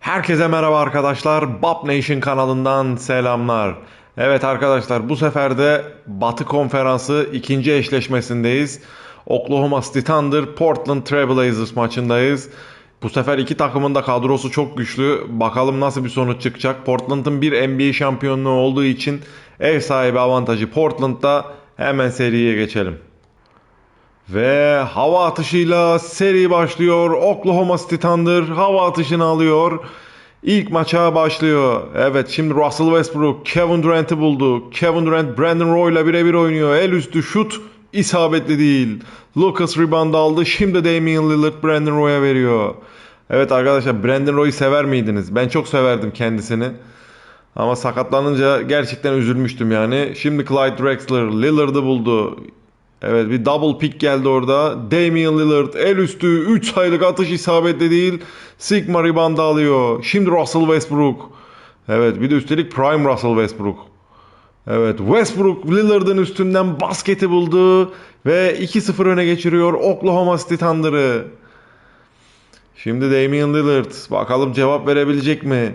Herkese merhaba arkadaşlar. Bap Nation kanalından selamlar. Evet arkadaşlar bu sefer de Batı Konferansı ikinci eşleşmesindeyiz. Oklahoma City Thunder Portland Trailblazers maçındayız. Bu sefer iki takımın da kadrosu çok güçlü. Bakalım nasıl bir sonuç çıkacak. Portland'ın bir NBA şampiyonluğu olduğu için ev sahibi avantajı Portland'da. Hemen seriye geçelim. Ve hava atışıyla seri başlıyor. Oklahoma City Thunder hava atışını alıyor. İlk maça başlıyor. Evet şimdi Russell Westbrook Kevin Durant'i buldu. Kevin Durant Brandon Roy ile birebir oynuyor. El üstü şut isabetli değil. Lucas rebound aldı. Şimdi Damian Lillard Brandon Roy'a veriyor. Evet arkadaşlar Brandon Roy'u sever miydiniz? Ben çok severdim kendisini. Ama sakatlanınca gerçekten üzülmüştüm yani. Şimdi Clyde Drexler Lillard'ı buldu. Evet bir double pick geldi orada. Damian Lillard el üstü 3 sayılık atış isabetli değil. Sigma rebound alıyor. Şimdi Russell Westbrook. Evet bir de üstelik prime Russell Westbrook. Evet Westbrook Lillard'ın üstünden basketi buldu ve 2-0 öne geçiriyor Oklahoma City Thunder'ı. Şimdi Damian Lillard bakalım cevap verebilecek mi?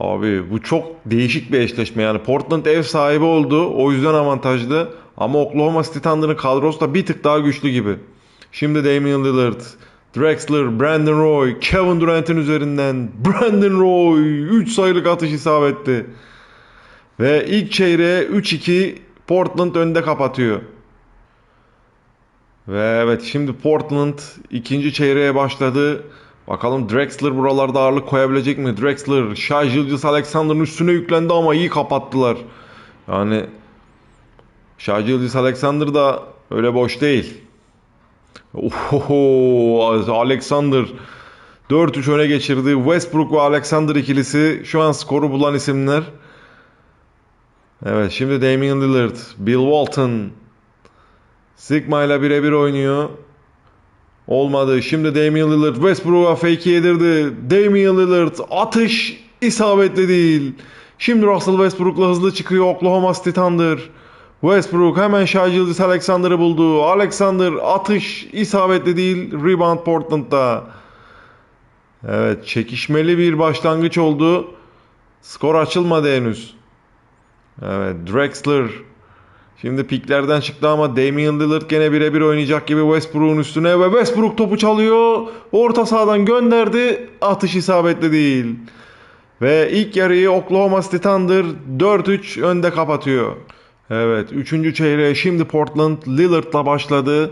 Abi bu çok değişik bir eşleşme yani Portland ev sahibi oldu o yüzden avantajlı ama Oklahoma City Thunder'ın kadrosu da bir tık daha güçlü gibi. Şimdi Damian Lillard, Drexler, Brandon Roy, Kevin Durant'in üzerinden Brandon Roy 3 sayılık atış isabetli. Ve ilk çeyreğe 3-2 Portland önde kapatıyor. Ve evet şimdi Portland ikinci çeyreğe başladı. Bakalım Drexler buralarda ağırlık koyabilecek mi? Drexler, Shai Gilgeous Alexander'ın üstüne yüklendi ama iyi kapattılar. Yani Shai Gilgeous Alexander da öyle boş değil. Oho, Alexander 4-3 öne geçirdi. Westbrook ve Alexander ikilisi şu an skoru bulan isimler. Evet şimdi Damian Lillard, Bill Walton Sigma ile birebir oynuyor. Olmadı. Şimdi Damian Lillard Westbrook'a fake yedirdi. Damian Lillard atış isabetli değil. Şimdi Russell Westbrook'la hızlı çıkıyor Oklahoma City Thunder. Westbrook hemen Shai Gilgeous Alexander'ı buldu. Alexander atış isabetli değil. Rebound Portland'da. Evet çekişmeli bir başlangıç oldu. Skor açılmadı henüz. Evet Drexler Şimdi piklerden çıktı ama Damian Lillard gene birebir oynayacak gibi Westbrook'un üstüne ve Westbrook topu çalıyor. Orta sahadan gönderdi. Atış isabetli değil. Ve ilk yarıyı Oklahoma City Thunder 4-3 önde kapatıyor. Evet 3. çeyreğe şimdi Portland Lillard'la başladı.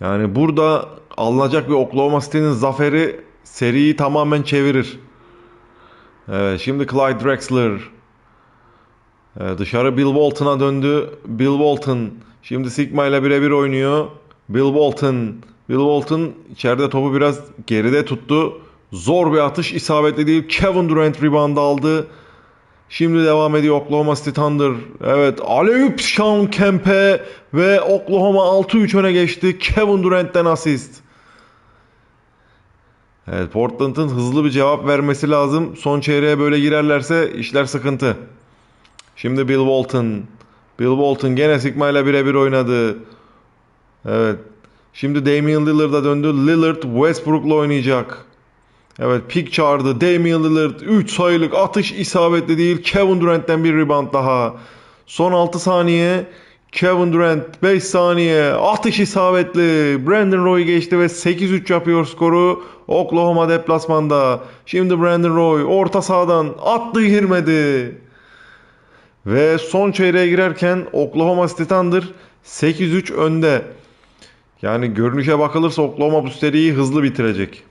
Yani burada alınacak bir Oklahoma City'nin zaferi seriyi tamamen çevirir. Evet şimdi Clyde Drexler ee, dışarı Bill Walton'a döndü. Bill Walton şimdi Sigma ile birebir oynuyor. Bill Walton. Bill Walton içeride topu biraz geride tuttu. Zor bir atış isabetli değil. Kevin Durant rebound aldı. Şimdi devam ediyor Oklahoma City Thunder. Evet Aleyup Sean Kempe ve Oklahoma 6-3 öne geçti. Kevin Durant'ten asist. Evet Portland'ın hızlı bir cevap vermesi lazım. Son çeyreğe böyle girerlerse işler sıkıntı. Şimdi Bill Walton. Bill Walton gene Sigma ile birebir oynadı. Evet. Şimdi Damian Lillard'a döndü. Lillard Westbrook'la oynayacak. Evet pick çağırdı. Damian Lillard 3 sayılık atış isabetli değil. Kevin Durant'ten bir rebound daha. Son 6 saniye. Kevin Durant 5 saniye. Atış isabetli. Brandon Roy geçti ve 8-3 yapıyor skoru. Oklahoma deplasmanda. Şimdi Brandon Roy orta sahadan attı girmedi. Ve son çeyreğe girerken Oklahoma City Thunder 8-3 önde. Yani görünüşe bakılırsa Oklahoma bu seriyi hızlı bitirecek.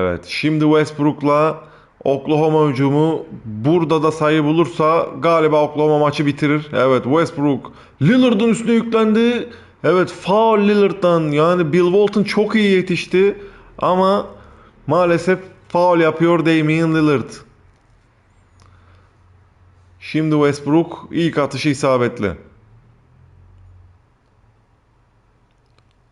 Evet şimdi Westbrook'la Oklahoma hücumu burada da sayı bulursa galiba Oklahoma maçı bitirir. Evet Westbrook Lillard'ın üstüne yüklendi. Evet foul Lillard'dan yani Bill Walton çok iyi yetişti ama maalesef foul yapıyor Damian Lillard. Şimdi Westbrook ilk atışı isabetli.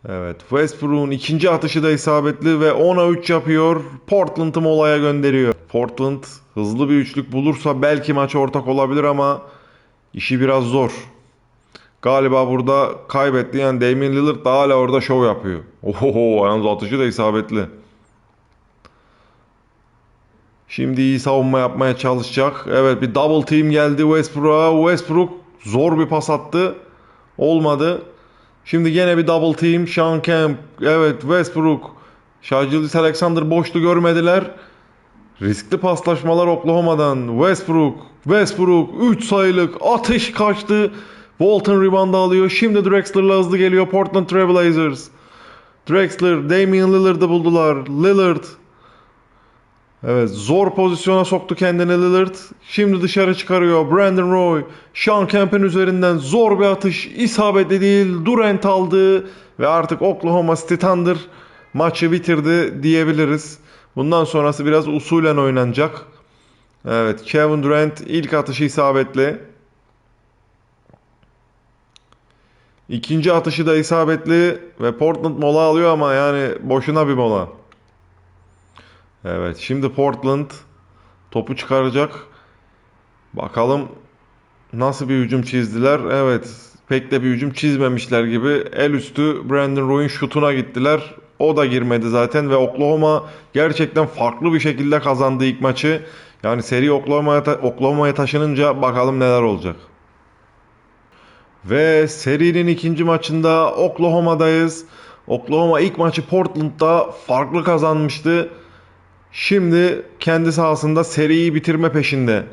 Evet Westbrook'un ikinci atışı da isabetli ve 10'a 3 yapıyor. Portland'ı molaya gönderiyor. Portland hızlı bir üçlük bulursa belki maça ortak olabilir ama işi biraz zor. Galiba burada kaybetti yani Damian Lillard da hala orada şov yapıyor. Oho yalnız atışı da isabetli. Şimdi iyi savunma yapmaya çalışacak. Evet bir double team geldi Westbrook'a. Westbrook zor bir pas attı. Olmadı. Şimdi gene bir double team. Sean Kemp. Evet Westbrook. Shajilis Alexander boştu görmediler. Riskli paslaşmalar Oklahoma'dan. Westbrook. Westbrook 3 sayılık atış kaçtı. Walton reboundı alıyor. Şimdi Drexler'la hızlı geliyor Portland Trailblazers. Drexler, Damian Lillard'ı buldular. Lillard. Evet zor pozisyona soktu kendini Lillard. Şimdi dışarı çıkarıyor. Brandon Roy. Sean Kemp'in üzerinden zor bir atış. isabetli değil. Durant aldı. Ve artık Oklahoma City Thunder maçı bitirdi diyebiliriz. Bundan sonrası biraz usulen oynanacak. Evet Kevin Durant ilk atışı isabetli. İkinci atışı da isabetli ve Portland mola alıyor ama yani boşuna bir mola. Evet şimdi Portland topu çıkaracak. Bakalım nasıl bir hücum çizdiler. Evet pek de bir hücum çizmemişler gibi. El üstü Brandon Roy'un şutuna gittiler. O da girmedi zaten ve Oklahoma gerçekten farklı bir şekilde kazandı ilk maçı. Yani seri Oklahoma'ya ta- Oklahoma'ya taşınınca bakalım neler olacak. Ve serinin ikinci maçında Oklahoma'dayız. Oklahoma ilk maçı Portland'da farklı kazanmıştı. Şimdi kendi sahasında seriyi bitirme peşinde.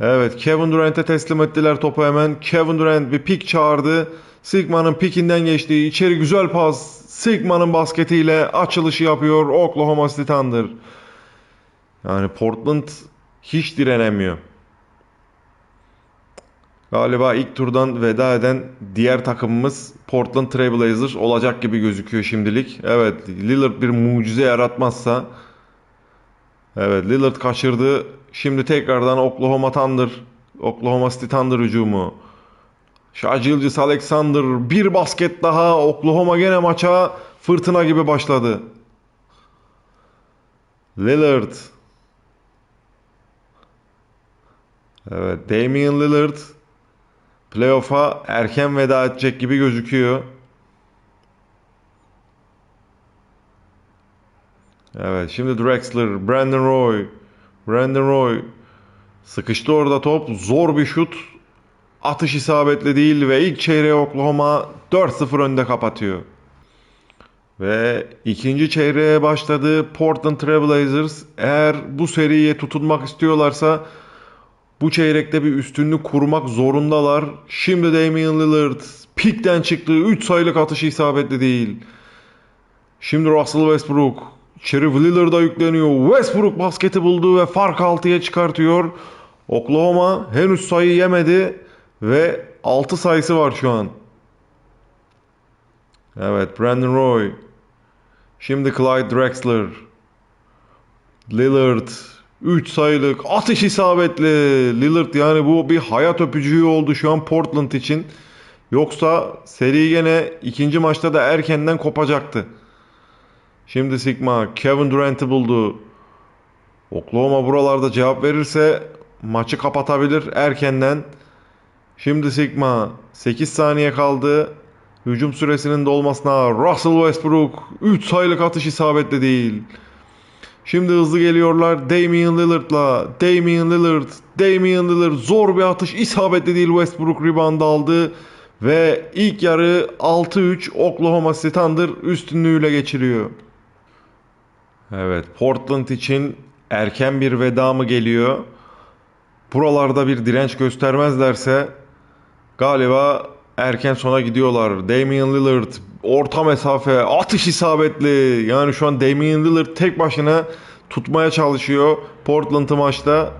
Evet Kevin Durant'e teslim ettiler topu hemen. Kevin Durant bir pik çağırdı. Sigma'nın pikinden geçtiği içeri güzel pas. Sigma'nın basketiyle açılışı yapıyor Oklahoma City Thunder. Yani Portland hiç direnemiyor. Galiba ilk turdan veda eden diğer takımımız Portland Trail Blazers olacak gibi gözüküyor şimdilik. Evet Lillard bir mucize yaratmazsa Evet Lillard kaçırdı. Şimdi tekrardan Oklahoma Thunder, Oklahoma City Thunder hücumu. Gilgeous Alexander bir basket daha. Oklahoma gene maça fırtına gibi başladı. Lillard. Evet Damian Lillard playoff'a erken veda edecek gibi gözüküyor. Evet şimdi Drexler, Brandon Roy. Brandon Roy sıkıştı orada top. Zor bir şut. Atış isabetli değil ve ilk çeyreği Oklahoma 4-0 önde kapatıyor. Ve ikinci çeyreğe başladı Portland Trail Blazers. Eğer bu seriye tutunmak istiyorlarsa bu çeyrekte bir üstünlük kurmak zorundalar. Şimdi Damian Lillard pikten çıktı. 3 sayılık atışı isabetli değil. Şimdi Russell Westbrook Sheriff Lillard'a yükleniyor. Westbrook basketi buldu ve fark 6'ya çıkartıyor. Oklahoma henüz sayı yemedi ve 6 sayısı var şu an. Evet Brandon Roy. Şimdi Clyde Drexler. Lillard. 3 sayılık atış isabetli. Lillard yani bu bir hayat öpücüğü oldu şu an Portland için. Yoksa seri gene ikinci maçta da erkenden kopacaktı. Şimdi Sigma Kevin Durant'ı buldu. Oklahoma buralarda cevap verirse maçı kapatabilir erkenden. Şimdi Sigma 8 saniye kaldı. Hücum süresinin dolmasına Russell Westbrook 3 sayılık atış isabetli değil. Şimdi hızlı geliyorlar Damian Lillard'la. Damian Lillard, Damian Lillard zor bir atış isabetli değil. Westbrook rebound aldı ve ilk yarı 6-3 Oklahoma City Thunder üstünlüğüyle geçiriyor. Evet, Portland için erken bir veda mı geliyor? Buralarda bir direnç göstermezlerse galiba erken sona gidiyorlar. Damian Lillard orta mesafe atış isabetli. Yani şu an Damian Lillard tek başına tutmaya çalışıyor Portland'ı maçta.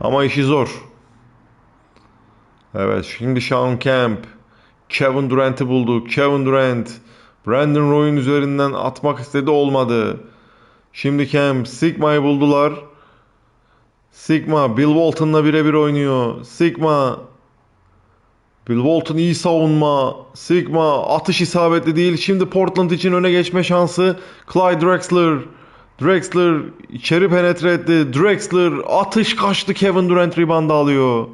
Ama işi zor. Evet şimdi Sean Kemp Kevin Durant'ı buldu. Kevin Durant Brandon Roy'un üzerinden atmak istedi olmadı. Şimdi Kemp Sigma'yı buldular. Sigma Bill Walton'la birebir oynuyor. Sigma Bill Walton iyi savunma. Sigma atış isabetli değil. Şimdi Portland için öne geçme şansı. Clyde Drexler. Drexler içeri penetre etti. Drexler atış kaçtı. Kevin Durant rebound alıyor.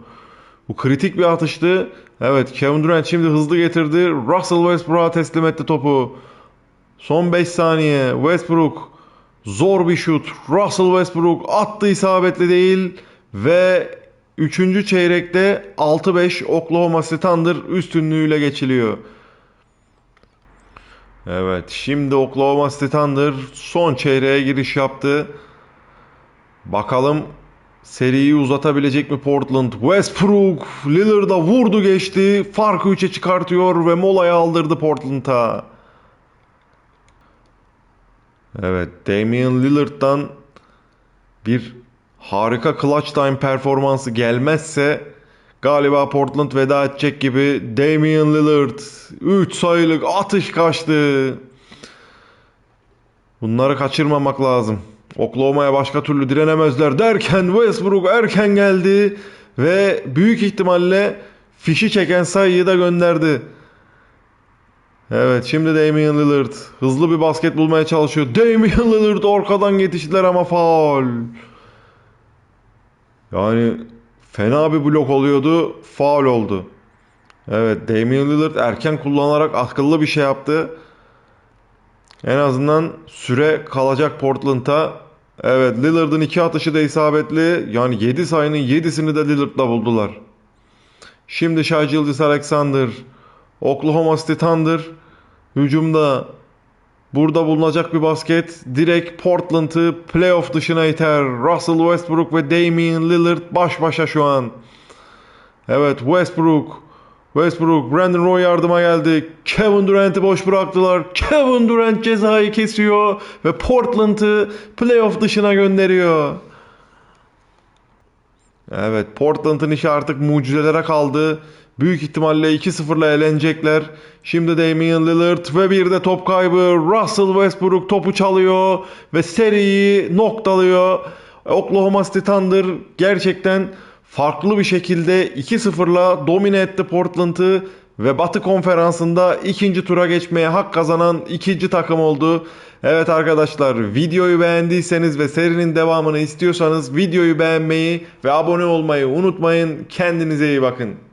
Bu kritik bir atıştı. Evet Kevin Durant şimdi hızlı getirdi. Russell Westbrook'a teslim etti topu. Son 5 saniye. Westbrook Zor bir şut. Russell Westbrook attı isabetli değil ve 3. çeyrekte 6-5 Oklahoma City Thunder üstünlüğüyle geçiliyor. Evet, şimdi Oklahoma City Thunder son çeyreğe giriş yaptı. Bakalım seriyi uzatabilecek mi Portland? Westbrook Lillard'a vurdu geçti. Farkı 3'e çıkartıyor ve molayı aldırdı Portland'a. Evet, Damian Lillard'dan bir harika clutch time performansı gelmezse galiba Portland veda edecek gibi Damian Lillard 3 sayılık atış kaçtı. Bunları kaçırmamak lazım. Oklahoma'ya başka türlü direnemezler derken Westbrook erken geldi ve büyük ihtimalle fişi çeken sayıyı da gönderdi. Evet şimdi Damian Lillard hızlı bir basket bulmaya çalışıyor. Damian Lillard arkadan yetiştiler ama faul. Yani fena bir blok oluyordu. Faul oldu. Evet Damian Lillard erken kullanarak akıllı bir şey yaptı. En azından süre kalacak Portland'a. Evet Lillard'ın iki atışı da isabetli. Yani 7 sayının 7'sini de Lillard'la buldular. Şimdi Shai Gilgeous Alexander, Oklahoma City Thunder hücumda burada bulunacak bir basket direkt Portland'ı playoff dışına iter. Russell Westbrook ve Damian Lillard baş başa şu an. Evet Westbrook Westbrook, Brandon Roy yardıma geldi. Kevin Durant'i boş bıraktılar. Kevin Durant cezayı kesiyor ve Portland'ı playoff dışına gönderiyor. Evet, Portland'ın işi artık mucizelere kaldı. Büyük ihtimalle 2-0'la elenecekler. Şimdi Damian Lillard ve bir de top kaybı. Russell Westbrook topu çalıyor ve seriyi noktalıyor. Oklahoma City Thunder gerçekten farklı bir şekilde 2-0'la domine etti Portland'ı ve Batı Konferansı'nda ikinci tura geçmeye hak kazanan ikinci takım oldu. Evet arkadaşlar videoyu beğendiyseniz ve serinin devamını istiyorsanız videoyu beğenmeyi ve abone olmayı unutmayın. Kendinize iyi bakın.